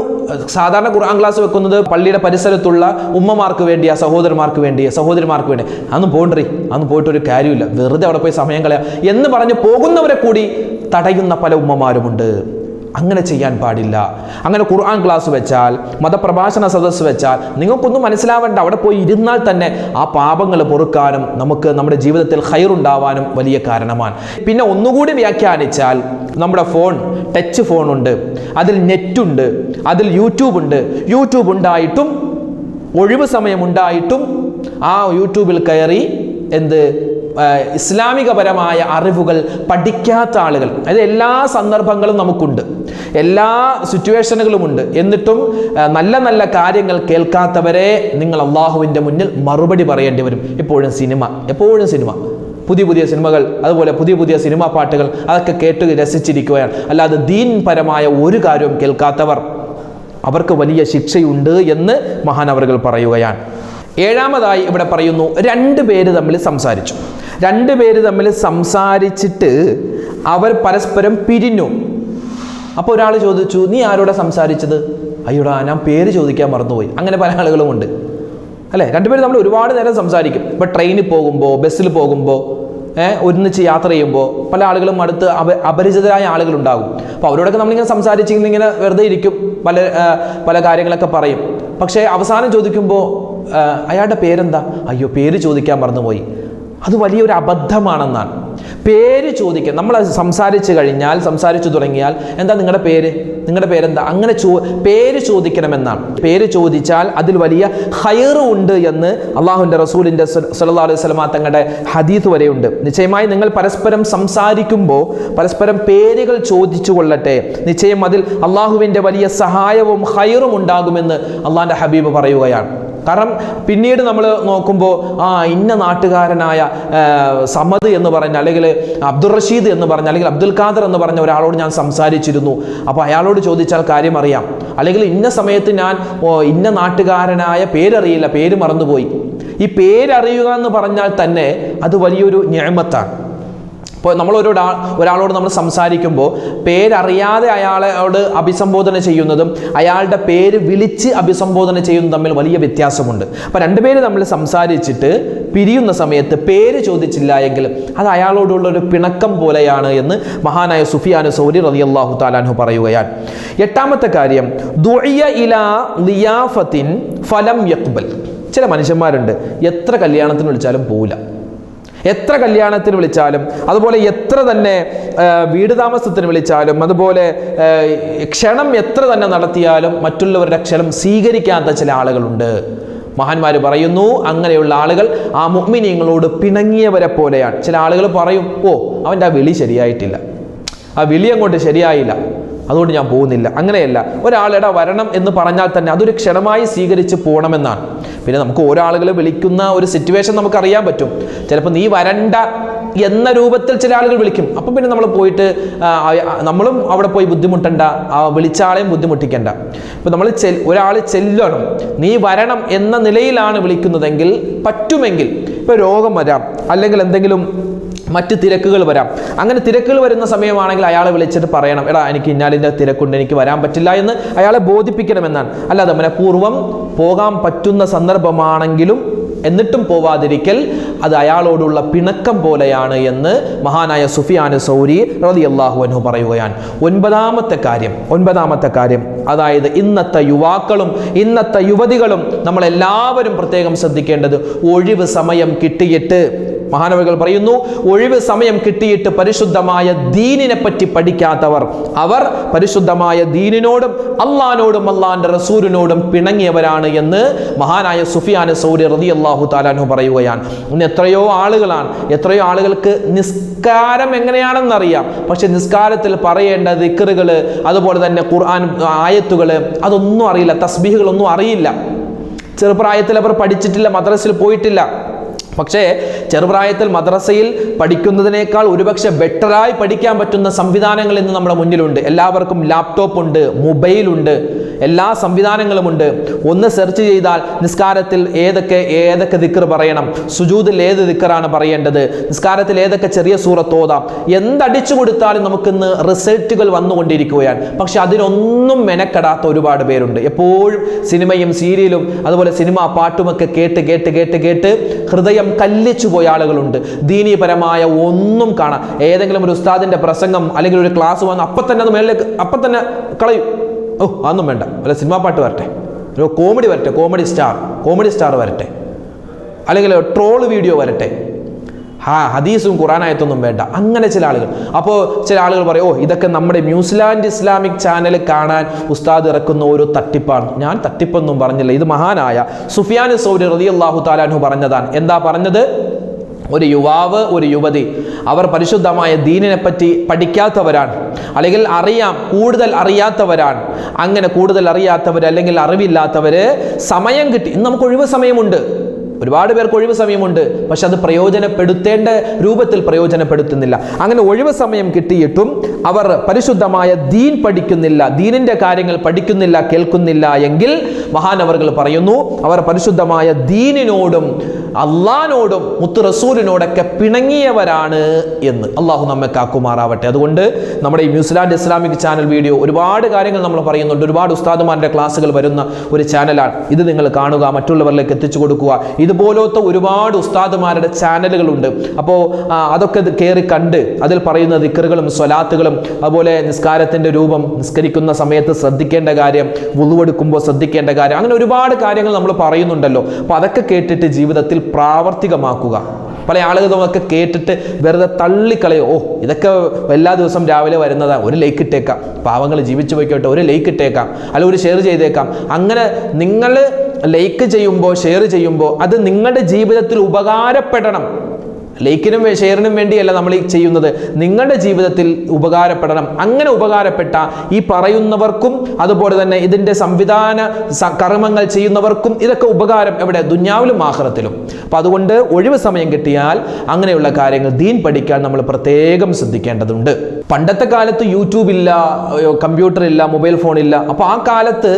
S1: സാധാരണ ഖുർആൻ ക്ലാസ് വെക്കുന്നത് പള്ളിയുടെ പരിസരത്തുള്ള ഉമ്മമാർക്ക് വേണ്ടിയാ സഹോദരന്മാർക്ക് വേണ്ടിയാ സഹോദരിമാർക്ക് വേണ്ടി. അന്ന് പോണ്ടറി അന്ന് പോയിട്ട് ഒരു കാര്യമില്ല. വെറുതെ അവിടെ പോയി സമയം കളയാം. എന്ന് പറഞ്ഞ് പോകുന്നവരെ കൂടി തടയുന്ന പല ഉമ്മമാരുമുണ്ട്. അങ്ങനെ ചെയ്യാൻ പാടില്ല. അങ്ങനെ ഖുർആൻ ക്ലാസ് വെച്ചാൽ മതപ്രഭാഷണ സദസ്സ് വെച്ചാൽ നിങ്ങൾക്കൊന്നും മനസ്സിലാവേണ്ട. അവിടെ പോയി ഇരുന്നാൽ തന്നെ ആ പാപങ്ങൾ പൊറുക്കാനും നമുക്ക് നമ്മുടെ ജീവിതത്തിൽ ഹൈറുണ്ടാവാനും വലിയ കാരണമാണ്. പിന്നെ ഒന്നുകൂടി വ്യാഖ്യാനിച്ചാൽ നമ്മുടെ ഫോൺ ടച്ച് ഫോണുണ്ട് അതിൽ നെറ്റുണ്ട് അതിൽ യൂട്യൂബ് ഉണ്ട്. യൂട്യൂബ് ഉണ്ടായിട്ടും ഒഴിവ് സമയമുണ്ടായിട്ടും ആ യൂട്യൂബിൽ കയറി എന്ത് ഇസ്ലാമികപരമായ അറിവുകൾ പഠിക്കാത്ത ആളുകൾ. അതായത് എല്ലാ സന്ദർഭങ്ങളും നമുക്കുണ്ട്. എല്ലാ സിറ്റുവേഷനുകളുമുണ്ട് എന്നിട്ടും നല്ല നല്ല കാര്യങ്ങൾ കേൾക്കാത്തവരെ നിങ്ങൾ അള്ളാഹുവിന്റെ മുന്നിൽ മറുപടി പറയേണ്ടി വരും. എപ്പോഴും സിനിമ എപ്പോഴും സിനിമ. പുതിയ പുതിയ സിനിമകൾ അതുപോലെ പുതിയ പുതിയ സിനിമാ പാട്ടുകൾ അതൊക്കെ കേട്ട് രസിച്ചിരിക്കുകയാണ്. അല്ലാതെ ദീൻപരമായ ഒരു കാര്യവും കേൾക്കാത്തവർ അവർക്ക് വലിയ ശിക്ഷയുണ്ട് എന്ന് മഹാനവറുകൾ പറയുകയാണ്. ഏഴാമതായി ഇവിടെ പറയുന്നു രണ്ട് പേര് തമ്മിൽ സംസാരിച്ചു. രണ്ട് പേര് തമ്മിൽ സംസാരിച്ചിട്ട് അവർ പരസ്പരം പിരിഞ്ഞു. അപ്പോൾ ഒരാൾ ചോദിച്ചു നീ ആരോടാ സംസാരിച്ചത്? അയ്യോടാ ഞാൻ പേര് ചോദിക്കാൻ മറന്നുപോയി. അങ്ങനെ പല ആളുകളും ഉണ്ട്. അല്ലേ? രണ്ടുപേരും നമ്മൾ ഒരുപാട് നേരം സംസാരിക്കും. ഇപ്പോൾ ട്രെയിനിൽ പോകുമ്പോൾ ബസ്സിൽ പോകുമ്പോൾ ഒരുമിച്ച് യാത്ര ചെയ്യുമ്പോൾ പല ആളുകളും അടുത്ത് അപ അപരിചിതരായ ആളുകളുണ്ടാകും അപ്പോൾ അവരോടൊക്കെ നമ്മളിങ്ങനെ സംസാരിച്ചിങ്ങനെ ഇങ്ങനെ വെറുതെ ഇരിക്കും. പല പല കാര്യങ്ങളൊക്കെ പറയും. പക്ഷേ അവസാനം ചോദിക്കുമ്പോൾ അയാളുടെ പേരെന്താ? അയ്യോ പേര് ചോദിക്കാൻ മറന്നുപോയി. അത് വലിയൊരു അബദ്ധമാണെന്നാണ്. പേര് ചോദിക്കുക. നമ്മൾ സംസാരിച്ചു കഴിഞ്ഞാൽ സംസാരിച്ചു തുടങ്ങിയാൽ എന്താ നിങ്ങളുടെ പേര്? നിങ്ങളുടെ പേരെന്താ? അങ്ങനെ ചോ പേര് ചോദിക്കണമെന്നാണ്. പേര് ചോദിച്ചാൽ അതിൽ വലിയ ഹയറ് ഉണ്ട് എന്ന് അള്ളാഹുന്റെ റസൂലിന്റെ സല്ലാ അലൈഹി സ്വലമാ തങ്ങളുടെ ഹദീത്ത് വരെയുണ്ട്. നിശ്ചയമായി നിങ്ങൾ പരസ്പരം സംസാരിക്കുമ്പോൾ പരസ്പരം പേരുകൾ ചോദിച്ചു കൊള്ളട്ടെ. നിശ്ചയം അതിൽ അള്ളാഹുവിന്റെ വലിയ സഹായവും ഹയറും ഉണ്ടാകുമെന്ന് അള്ളാഹിന്റെ ഹബീബ് പറയുകയാണ്. കാരണം പിന്നീട് നമ്മൾ നോക്കുമ്പോൾ ആ ഇന്ന നാട്ടുകാരനായ സമദ് എന്ന് പറഞ്ഞ അല്ലെങ്കിൽ അബ്ദുൾ റഷീദ് എന്ന് പറഞ്ഞ അല്ലെങ്കിൽ അബ്ദുൽ ഖാദർ എന്ന് പറഞ്ഞ ഒരാളോട് ഞാൻ സംസാരിച്ചിരുന്നു. അപ്പോൾ അയാളോട് ചോദിച്ചാൽ കാര്യം അറിയാം. അല്ലെങ്കിൽ ഇന്ന സമയത്ത് ഞാൻ ഇന്ന നാട്ടുകാരനായ പേരറിയില്ല പേര് മറന്നുപോയി. ഈ പേരറിയുക എന്ന് പറഞ്ഞാൽ തന്നെ അത് വലിയൊരു ഞാമത്താണ്. ഇപ്പോൾ നമ്മൾ ഒരു ഒരാളോട് നമ്മൾ സംസാരിക്കുമ്പോൾ പേരറിയാതെ അയാളോട് അഭിസംബോധന ചെയ്യുന്നതും അയാളുടെ പേര് വിളിച്ച് അഭിസംബോധന ചെയ്യുന്നതും തമ്മിൽ വലിയ വ്യത്യാസമുണ്ട്. അപ്പോൾ രണ്ടുപേര് നമ്മൾ സംസാരിച്ചിട്ട് പിരിയുന്ന സമയത്ത് പേര് ചോദിച്ചില്ല എങ്കിൽ അത് അയാളോടുള്ള ഒരു പിണക്കം പോലെയാണ് എന്ന് മഹാനായ സുഫിയാനു സൗരി റളിയല്ലാഹു താലാൻഹു പറയുകയാണ്. എട്ടാമത്തെ കാര്യം ദുഇയ ഇലാ ലിയാഫത്തിൻ ഫലം യക്ബൽ ചില മനുഷ്യന്മാരുണ്ട് എത്ര കല്യാണത്തിന് വിളിച്ചാലും പോവില്ല. എത്ര കല്യാണത്തിന് വിളിച്ചാലും അതുപോലെ എത്ര തന്നെ വീട് താമസത്തിന് വിളിച്ചാലും അതുപോലെ ക്ഷണം എത്ര തന്നെ നടത്തിയാലും മറ്റുള്ളവരുടെ ക്ഷണം സ്വീകരിക്കാത്ത ചില ആളുകളുണ്ട്. മഹാന്മാർ പറയുന്നു അങ്ങനെയുള്ള ആളുകൾ ആ മുഗ്മിനിയങ്ങളോട് പിണങ്ങിയവരെ പോലെയാണ്. ചില ആളുകൾ പറയും ഓ അവന്റെ ആ വിളി ശരിയായിട്ടില്ല. ആ വിളി അങ്ങോട്ട് ശരിയായില്ല. അതുകൊണ്ട് ഞാൻ പോകുന്നില്ല. അങ്ങനെയല്ല. ഒരാളെടാ വരണം എന്ന് പറഞ്ഞാൽ തന്നെ അതൊരു ക്ഷണമായി സ്വീകരിച്ച് പോകണമെന്നാണ്. പിന്നെ നമുക്ക് ഓരോ വിളിക്കുന്ന ഒരു സിറ്റുവേഷൻ നമുക്ക് അറിയാൻ പറ്റും. ചിലപ്പോൾ നീ വരണ്ട എന്ന രൂപത്തിൽ ചില ആളുകൾ വിളിക്കും. അപ്പം പിന്നെ നമ്മൾ പോയിട്ട് നമ്മളും അവിടെ പോയി ബുദ്ധിമുട്ടണ്ട. ആ വിളിച്ച ആളെയും ബുദ്ധിമുട്ടിക്കണ്ട. ഇപ്പം നമ്മൾ ചെ ഒരാൾ ചെല്ലണം. നീ വരണം എന്ന നിലയിലാണ് വിളിക്കുന്നതെങ്കിൽ പറ്റുമെങ്കിൽ ഇപ്പോൾ രോഗം വരാം. അല്ലെങ്കിൽ എന്തെങ്കിലും മറ്റ് തിരക്കുകൾ വരാം. അങ്ങനെ തിരക്കുകൾ വരുന്ന സമയമാണെങ്കിൽ അയാളെ വിളിച്ചിട്ട് പറയണം എടാ എനിക്ക് ഇന്നാലിന്റെ തിരക്കുണ്ട് എനിക്ക് വരാൻ പറ്റില്ല എന്ന് അയാളെ ബോധിപ്പിക്കണമെന്നാണ്. അല്ലാതെ മനഃപൂർവം പോകാൻ പറ്റുന്ന സന്ദർഭമാണെങ്കിലും എന്നിട്ടും പോവാതിരിക്കൽ അത് അയാളോടുള്ള പിണക്കം പോലെയാണ് എന്ന് മഹാനായ സുഫിയാന സൗരി റതി അള്ളാഹു പറയുകയാണ്. ഒൻപതാമത്തെ കാര്യം ഒൻപതാമത്തെ കാര്യം അതായത് ഇന്നത്തെ യുവാക്കളും ഇന്നത്തെ യുവതികളും നമ്മളെല്ലാവരും പ്രത്യേകം ശ്രദ്ധിക്കേണ്ടത് ഒഴിവ് സമയം കിട്ടിയിട്ട് മഹാനവകൾ പറയുന്നു ഒഴിവ് സമയം കിട്ടിയിട്ട് പരിശുദ്ധമായ ദീനിനെ പറ്റി പഠിക്കാത്തവർ അവർ പരിശുദ്ധമായ ദീനിനോടും അള്ളഹാനോടും അള്ളാന്റെ റസൂലിനോടും പിണങ്ങിയവരാണ് എന്ന് മഹാനായ സുഫിയാൻ സൗരി റതി അള്ളാഹു താലാനു പറയുകയാണ്. ഇന്ന് എത്രയോ ആളുകളാണ് എത്രയോ ആളുകൾക്ക് നിസ്കാരം എങ്ങനെയാണെന്നറിയാം. പക്ഷെ നിസ്കാരത്തിൽ പറയേണ്ട ദിക്കറുകൾ അതുപോലെ തന്നെ ഖുർആൻ ആയത്തുകൾ അതൊന്നും അറിയില്ല തസ്ബീഹുകളൊന്നും അറിയില്ല. ചെറുപ്രായത്തിൽ അവർ പഠിച്ചിട്ടില്ല മദ്രസിൽ പോയിട്ടില്ല. പക്ഷേ ചെറുപ്രായത്തിൽ മദ്രസയിൽ പഠിക്കുന്നതിനേക്കാൾ ഒരുപക്ഷെ ബെറ്ററായി പഠിക്കാൻ പറ്റുന്ന സംവിധാനങ്ങൾ ഇന്ന് നമ്മുടെ മുന്നിലുണ്ട്. എല്ലാവർക്കും ലാപ്ടോപ്പ് ഉണ്ട് മൊബൈൽ ഉണ്ട്. എല്ലാ സംവിധാനങ്ങളുമുണ്ട് ഒന്ന് സെർച്ച് ചെയ്താൽ നിസ്കാരത്തിൽ ഏതൊക്കെ ഏതൊക്കെ ദിക്കർ പറയണം. സുജൂതിൽ ഏത് ദിക്കറാണ് പറയേണ്ടത്. നിസ്കാരത്തിൽ ഏതൊക്കെ ചെറിയ സൂറത്തോതാം എന്തടിച്ചു കൊടുത്താലും നമുക്കിന്ന് റിസൾട്ടുകൾ വന്നുകൊണ്ടിരിക്കുകയാണ്. പക്ഷെ അതിനൊന്നും മെനക്കെടാത്ത ഒരുപാട് പേരുണ്ട്. എപ്പോഴും സിനിമയും സീരിയലും അതുപോലെ സിനിമ പാട്ടുമൊക്കെ കേട്ട് കേട്ട് കേട്ട് കേട്ട് ഹൃദയം കല്ലിച്ചു പോയ ആളുകളുണ്ട്. ദീനീപരമായ ഒന്നും കാണാം. ഏതെങ്കിലും ഒരു ഉസ്താദിന്റെ പ്രസംഗം അല്ലെങ്കിൽ ഒരു ക്ലാസ് വന്ന് അപ്പം തന്നെ അത് മേളിലേക്ക് അപ്പം തന്നെ കളയും. ഓ അതൊന്നും വേണ്ട. വല്ല സിനിമാ പാട്ട് വരട്ടെ. ഒരു കോമഡി വരട്ടെ. കോമഡി സ്റ്റാർ കോമഡി സ്റ്റാർ വരട്ടെ. അല്ലെങ്കിൽ ട്രോൾ വീഡിയോ വരട്ടെ. ഹാ ഹദീസും ഖുറാനായത്തൊന്നും വേണ്ട. അങ്ങനെ ചില ആളുകൾ. അപ്പോൾ ചില ആളുകൾ പറയും ഓ ഇതൊക്കെ നമ്മുടെ ന്യൂസിലാൻഡ് ഇസ്ലാമിക് ചാനൽ കാണാൻ ഉസ്താദ് ഇറക്കുന്ന ഒരു തട്ടിപ്പാണ്. ഞാൻ തട്ടിപ്പൊന്നും പറഞ്ഞില്ല. ഇത് മഹാനായ സുഫിയാൻ സൗരി റതി അള്ളാഹു താലാൻഹു പറഞ്ഞതാണ്. എന്താ പറഞ്ഞത്? ഒരു യുവാവ് ഒരു യുവതി. അവർ പരിശുദ്ധമായ ദീനിനെ പറ്റി പഠിക്കാത്തവരാണ്. അല്ലെങ്കിൽ അറിയാം കൂടുതൽ അറിയാത്തവരാണ്. അങ്ങനെ കൂടുതൽ അറിയാത്തവർ അല്ലെങ്കിൽ അറിവില്ലാത്തവര് സമയം കിട്ടി. ഇന്ന് നമുക്ക് ഒഴിവ് സമയമുണ്ട്. ഒരുപാട് പേർക്ക് ഒഴിവ് സമയമുണ്ട്. പക്ഷെ അത് പ്രയോജനപ്പെടുത്തേണ്ട രൂപത്തിൽ പ്രയോജനപ്പെടുത്തുന്നില്ല. അങ്ങനെ ഒഴിവ് സമയം കിട്ടിയിട്ടും അവർ പരിശുദ്ധമായ ദീൻ പഠിക്കുന്നില്ല ദീനിന്റെ കാര്യങ്ങൾ പഠിക്കുന്നില്ല കേൾക്കുന്നില്ല എങ്കിൽ മഹാനവറുകൾ പറയുന്നു അവർ പരിശുദ്ധമായ ദീനിനോടും അള്ളഹാനോടും മുത്തു റസൂലിനോടൊക്കെ പിണങ്ങിയവരാണ് എന്ന്. അള്ളാഹു നമ്മെ കാക്കുമാറാവട്ടെ. അതുകൊണ്ട് നമ്മുടെ ഈ ന്യൂസിലാൻഡ് ഇസ്ലാമിക് ചാനൽ വീഡിയോ ഒരുപാട് കാര്യങ്ങൾ നമ്മൾ പറയുന്നുണ്ട്. ഒരുപാട് ഉസ്താദുമാരുടെ ക്ലാസ്സുകൾ വരുന്ന ഒരു ചാനലാണ്. ഇത് നിങ്ങൾ കാണുക മറ്റുള്ളവരിലേക്ക് എത്തിച്ചു കൊടുക്കുക. ഇതുപോലത്തെ ഒരുപാട് ഉസ്താദുമാരുടെ ചാനലുകളുണ്ട്. അപ്പോൾ അതൊക്കെ കയറി കണ്ട് അതിൽ പറയുന്ന ദിക്കറുകളും സ്വലാത്തുകളും അതുപോലെ നിസ്കാരത്തിന്റെ രൂപം നിസ്കരിക്കുന്ന സമയത്ത് ശ്രദ്ധിക്കേണ്ട കാര്യം വുളുവെടുക്കുമ്പോൾ ശ്രദ്ധിക്കേണ്ട കാര്യം അങ്ങനെ ഒരുപാട് കാര്യങ്ങൾ നമ്മൾ പറയുന്നുണ്ടല്ലോ. അപ്പോൾ അതൊക്കെ കേട്ടിട്ട് ജീവിതത്തിൽ പ്രാവർത്തികമാക്കുക. പല ആളുകളൊക്കെ കേട്ടിട്ട് വെറുതെ തള്ളിക്കളയോ. ഓ ഇതൊക്കെ എല്ലാ ദിവസം രാവിലെ വരുന്നതാണ് ഒരു ലൈക്ക് ഇട്ടേക്കാം. പാവങ്ങൾ ജീവിച്ചു പോയിക്കോട്ടെ ഒരു ലൈക്ക് ഇട്ടേക്കാം. അല്ല ഒരു ഷെയർ ചെയ്തേക്കാം. അങ്ങനെ നിങ്ങൾ ലൈക്ക് ചെയ്യുമ്പോൾ ഷെയർ ചെയ്യുമ്പോൾ അത് നിങ്ങളുടെ ജീവിതത്തിൽ ഉപകാരപ്പെടണം. ലൈക്കിനും ഷെയറിനും വേണ്ടിയല്ല നമ്മൾ ഈ ചെയ്യുന്നത്. നിങ്ങളുടെ ജീവിതത്തിൽ ഉപകാരപ്പെടണം. അങ്ങനെ ഉപകാരപ്പെട്ട ഈ പറയുന്നവർക്കും അതുപോലെ തന്നെ ഇതിന്റെ സംവിധാന കർമ്മങ്ങൾ ചെയ്യുന്നവർക്കും ഇതൊക്കെ ഉപകാരം എവിടെ? ദുന്യാവിലും ആഹ്റത്തിലും. അപ്പം അതുകൊണ്ട് ഒഴിവ് സമയം കിട്ടിയാൽ അങ്ങനെയുള്ള കാര്യങ്ങൾ ദീൻ പഠിക്കാൻ നമ്മൾ പ്രത്യേകം ശ്രദ്ധിക്കേണ്ടതുണ്ട്. പണ്ടത്തെ കാലത്ത് യൂട്യൂബ് ഇല്ല കമ്പ്യൂട്ടർ ഇല്ല മൊബൈൽ ഫോൺ ഇല്ല. അപ്പോൾ ആ കാലത്ത്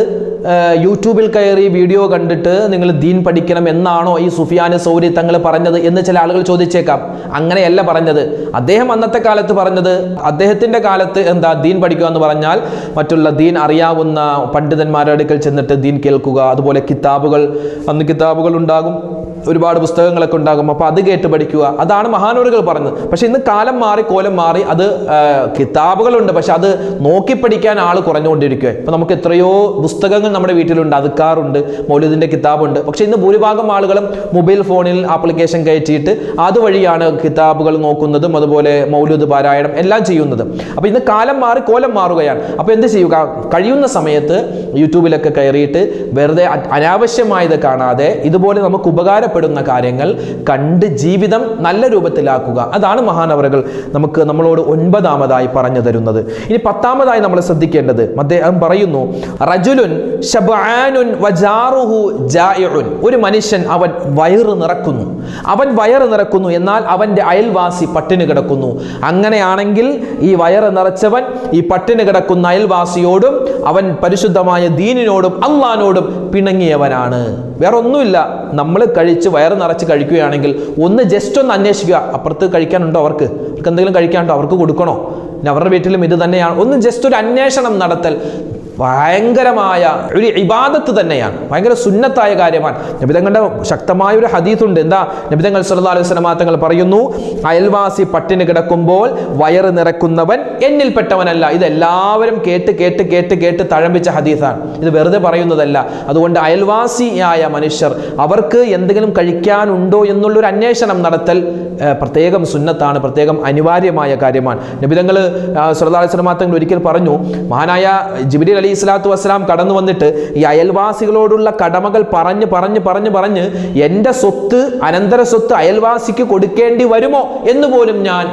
S1: യൂട്യൂബിൽ കയറി വീഡിയോ കണ്ടിട്ട് നിങ്ങൾ ദീൻ പഠിക്കണം എന്നാണോ ഈ സുഫിയാന സൗരി തങ്ങൾ പറഞ്ഞത് എന്ന് ചില ആളുകൾ ചോദിച്ചേക്കാം. അങ്ങനെയല്ല പറഞ്ഞത്. അദ്ദേഹം അന്നത്തെ കാലത്ത് പറഞ്ഞത് അദ്ദേഹത്തിന്റെ കാലത്ത് എന്താ ദീൻ പഠിക്കുക എന്ന് പറഞ്ഞാൽ മറ്റുള്ള ദീൻ അറിയാവുന്ന പണ്ഡിതന്മാരുടെ അടുക്കൽ ചെന്നിട്ട് ദീൻ കേൾക്കുക അതുപോലെ കിതാബുകൾ അന്ന് കിതാബുകൾ ഉണ്ടാകും. ഒരുപാട് പുസ്തകങ്ങളൊക്കെ ഉണ്ടാകും. അപ്പോൾ അത് കേട്ട് പഠിക്കുക. അതാണ് മഹാനൂറുകൾ പറഞ്ഞത്. പക്ഷെ ഇന്ന് കാലം മാറി കോലം മാറി അത് കിതാബുകളുണ്ട്. പക്ഷെ അത് നോക്കി പഠിക്കാൻ ആൾ കുറഞ്ഞുകൊണ്ടിരിക്കുക ഇപ്പൊ നമുക്ക് എത്രയോ പുസ്തകങ്ങൾ നമ്മുടെ വീട്ടിലുണ്ട്. അതുക്കാറുണ്ട്. മൗലിദിന്റെ കിതാബുണ്ട്. പക്ഷെ ഇന്ന് ഭൂരിഭാഗം ആളുകളും മൊബൈൽ ഫോണിൽ ആപ്ലിക്കേഷൻ കയറ്റിയിട്ട് അതുവഴിയാണ് കിതാബുകൾ നോക്കുന്നതും അതുപോലെ മൗലിദ് പാരായണം എല്ലാം ചെയ്യുന്നത്. അപ്പോൾ ഇന്ന് കാലം മാറി കോലം മാറുകയാണ്. അപ്പോൾ എന്ത് ചെയ്യുക? കഴിയുന്ന സമയത്ത് യൂട്യൂബിലൊക്കെ കയറിയിട്ട് വെറുതെ അനാവശ്യമായത് കാണാതെ ഇതുപോലെ നമുക്ക് ഉപകാരപ്പെടുന്ന കാര്യങ്ങൾ കണ്ട് ജീവിതം നല്ല രൂപത്തിലാക്കുക. അതാണ് മഹാനവറുകൾ നമുക്ക് നമ്മളോട് ഒൻപതാമതായി പറഞ്ഞു തരുന്നത്. ഇനി പത്താമതായി നമ്മൾ ശ്രദ്ധിക്കേണ്ടത് അദ്ദേഹം പറയുന്നു റജുലുൻ ഒരു മനുഷ്യൻ അവൻ വയറ് നിറക്കുന്നു. അവൻ വയറ് നിറക്കുന്നു എന്നാൽ അവന്റെ അയൽവാസി പട്ടിണി കിടക്കുന്നു. അങ്ങനെയാണെങ്കിൽ ഈ വയറ് നിറച്ചവൻ ഈ പട്ടിണി കിടക്കുന്ന അയൽവാസിയോടും അവൻ പരിശുദ്ധമായ ദീനിനോടും അള്ളഹാനോടും പിണങ്ങിയവനാണ്. വേറെ ഒന്നുമില്ല നമ്മൾ കഴിച്ച് വയറ് നിറച്ച് കഴിക്കുകയാണെങ്കിൽ ഒന്ന് ജസ്റ്റ് ഒന്ന് അന്വേഷിക്കുക. അപ്പുറത്ത് കഴിക്കാനുണ്ടോ അവർക്ക്? അവർക്ക് എന്തെങ്കിലും കഴിക്കാനുണ്ടോ? അവർക്ക് കൊടുക്കണോ? പിന്നെ അവരുടെ വീട്ടിലും ഇത് തന്നെയാണ്. ഒന്ന് ജസ്റ്റ് ഒരു അന്വേഷണം നടത്തൽ. ഭയങ്കരമായ ഒരു ഇബാദത്ത് തന്നെയാണ്. ഭയങ്കര സുന്നത്തായ കാര്യമാണ്. നബിതങ്ങളുടെ ശക്തമായ ഒരു ഹദീത്തുണ്ട് എന്താ? നബിതങ്ങൾ സല്ലല്ലാഹു അലൈഹി തങ്ങൾ പറയുന്നു അയൽവാസി പട്ടിണി കിടക്കുമ്പോൾ വയറ് നിറക്കുന്നവൻ എന്നിൽപ്പെട്ടവനല്ല. ഇത് എല്ലാവരും കേട്ട് കേട്ട് കേട്ട് കേട്ട് തഴമ്പിച്ച ഹദീസാണ്. ഇത് വെറുതെ പറയുന്നതല്ല. അതുകൊണ്ട് അയൽവാസിയായ മനുഷ്യർ അവർക്ക് എന്തെങ്കിലും കഴിക്കാനുണ്ടോ എന്നുള്ളൊരു അന്വേഷണം നടത്തൽ പ്രത്യേകം സുന്നത്താണ് പ്രത്യേകം അനിവാര്യമായ കാര്യമാണ്. നബിതങ്ങൾ തങ്ങൾ ഒരിക്കൽ പറഞ്ഞു മഹാനായ ജിബിരി അലി ഇസ്ലാത്തു വസ്സലാം കടന്നു വന്നിട്ട് ഈ അയൽവാസികളോടുള്ള കടമകൾ പറഞ്ഞ് പറഞ്ഞ് പറഞ്ഞ് പറഞ്ഞ് എന്റെ സ്വത്ത് അനന്തര സ്വത്ത് അയൽവാസിക്ക് കൊടുക്കേണ്ടി വരുമോ എന്ന് പോലും ഞാൻ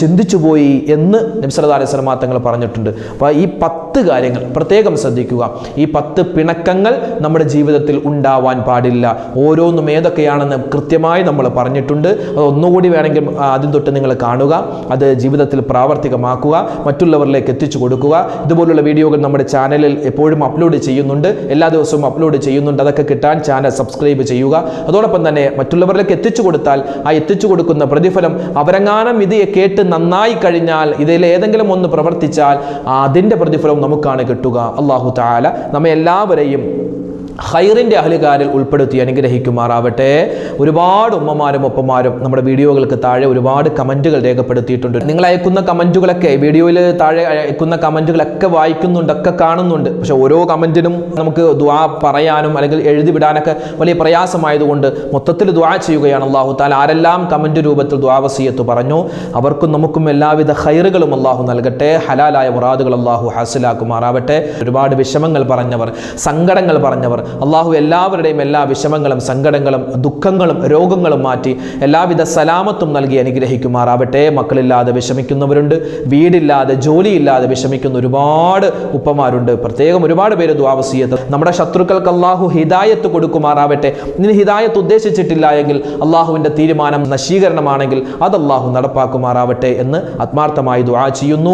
S1: ചിന്തിച്ചു പോയി എന്ന് നബി സല്ലല്ലാഹു അലൈഹി വസല്ലം തങ്ങൾ പറഞ്ഞിട്ടുണ്ട്. അപ്പോൾ ഈ പത്ത് കാര്യങ്ങൾ പ്രത്യേകം ശ്രദ്ധിക്കുക. ഈ പത്ത് പിണക്കങ്ങൾ നമ്മുടെ ജീവിതത്തിൽ ഉണ്ടാവാൻ പാടില്ല. ഓരോന്നും ഏതൊക്കെയാണെന്ന് കൃത്യമായി നമ്മൾ പറഞ്ഞിട്ടുണ്ട്. അത് ഒന്നുകൂടി വേണമെങ്കിൽ ആദ്യം തൊട്ട് നിങ്ങൾ കാണുക. അത് ജീവിതത്തിൽ പ്രാവർത്തികമാക്കുക. മറ്റുള്ളവരിലേക്ക് എത്തിച്ചു കൊടുക്കുക. ഇതുപോലുള്ള വീഡിയോകൾ നമ്മുടെ ചാനൽ ചാനലിൽ എപ്പോഴും അപ്ലോഡ് ചെയ്യുന്നുണ്ട്. എല്ലാ ദിവസവും അപ്ലോഡ് ചെയ്യുന്നുണ്ട്. അതൊക്കെ കിട്ടാൻ ചാനൽ സബ്സ്ക്രൈബ് ചെയ്യുക. അതോടൊപ്പം തന്നെ മറ്റുള്ളവരിലേക്ക് എത്തിച്ചു കൊടുത്താൽ ആ എത്തിച്ചു കൊടുക്കുന്ന പ്രതിഫലം അവരെങ്ങാനും ഇതിയെ കേട്ട് നന്നായി കഴിഞ്ഞാൽ ഇതിൽ ഏതെങ്കിലും ഒന്ന് പ്രവർത്തിച്ചാൽ അതിന്റെ പ്രതിഫലം നമുക്കാണ് കിട്ടുക. അള്ളാഹു താല നമ്മെ എല്ലാവരെയും ഹൈറിന്റെ അഹലുകാരിൽ ഉൾപ്പെടുത്തി അനുഗ്രഹിക്കുമാറാവട്ടെ. ഒരുപാട് ഉമ്മമാരും ഒപ്പമാരും നമ്മുടെ വീഡിയോകൾക്ക് താഴെ ഒരുപാട് കമന്റുകൾ രേഖപ്പെടുത്തിയിട്ടുണ്ട്. നിങ്ങൾ അയക്കുന്ന കമന്റുകളൊക്കെ വീഡിയോയിൽ താഴെ അയക്കുന്ന കമന്റുകളൊക്കെ വായിക്കുന്നുണ്ട് ഒക്കെ കാണുന്നുണ്ട്. പക്ഷേ ഓരോ കമന്റിനും നമുക്ക് ദ്വാ പറയാനും അല്ലെങ്കിൽ എഴുതി വിടാനൊക്കെ വലിയ പ്രയാസമായതുകൊണ്ട് മൊത്തത്തിൽ ദ്വാ ചെയ്യുകയാണ് അള്ളാഹു താൽ ആരെല്ലാം കമന്റ് രൂപത്തിൽ ദ്വാവസീയത്ത് പറഞ്ഞു അവർക്കും നമുക്കും എല്ലാവിധ ഹൈറുകളും അള്ളാഹു നൽകട്ടെ. ഹലാലായ മുറാദുകൾ അള്ളാഹു ഹാസിലാക്കുമാറാവട്ടെ. ഒരുപാട് വിഷമങ്ങൾ പറഞ്ഞവർ സങ്കടങ്ങൾ പറഞ്ഞവർ അള്ളാഹു എല്ലാവരുടെയും എല്ലാ വിഷമങ്ങളും സങ്കടങ്ങളും ദുഃഖങ്ങളും രോഗങ്ങളും മാറ്റി എല്ലാവിധ സലാമത്തും നൽകി അനുഗ്രഹിക്കുമാറാവട്ടെ. മക്കളില്ലാതെ വിഷമിക്കുന്നവരുണ്ട് വീടില്ലാതെ ജോലിയില്ലാതെ വിഷമിക്കുന്ന ഒരുപാട് ഉപ്പമാരുണ്ട്. പ്രത്യേകം ഒരുപാട് പേര് ദ്വാവസീയത്ത് നമ്മുടെ ശത്രുക്കൾക്ക് അള്ളാഹു ഹിദായത്ത് കൊടുക്കുമാറാവട്ടെ. ഇനി ഹിദായത്ത് ഉദ്ദേശിച്ചിട്ടില്ല എങ്കിൽ അള്ളാഹുവിന്റെ തീരുമാനം നശീകരണമാണെങ്കിൽ അത് അള്ളാഹു നടപ്പാക്കുമാറാവട്ടെ എന്ന് ആത്മാർത്ഥമായി ദുആ ചെയ്യുന്നു.